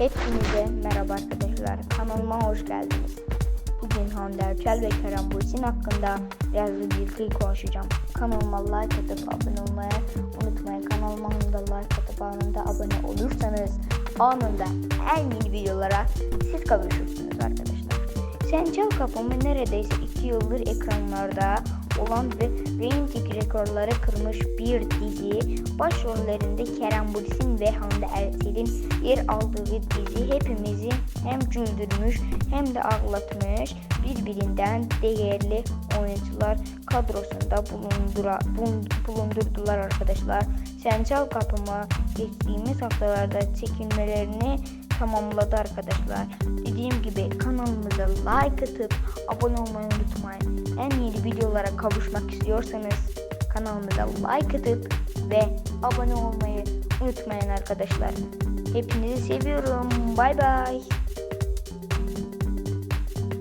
Hepinize merhaba arkadaşlar. Kanalıma hoş geldiniz. Bugün Hande Erçel ve Kerem Bürsin hakkında biraz bilgi konuşacağım. Kanalıma like atıp abone olmayı unutmayın. Kanalıma da like atıp anında abone olursanız anında en yeni videolara siz kavuşursunuz arkadaşlar. Sen Çal Kapımı neredeyse 2 yıldır ekranlarda olan ve reyting rekorları kırmış bir dizi. Başrollerinde Kerem Bürsin ve Hande Erçel'in yer aldığı dizi hepimizi hem güldürmüş hem de ağlatmış. Birbirinden değerli oyuncular kadrosunda bulundura, bulun- bulundurdular arkadaşlar. Sen Çal Kapımı geçtiğimiz haftalarda çekilmelerini tamamladı arkadaşlar. Dediğim gibi kanalımıza like atıp abone olmayı unutmayın. En yeni videolara kavuşmak istiyorsanız kanalımıza like atıp ve abone olmayı unutmayın arkadaşlar. Hepinizi seviyorum. Bay bay.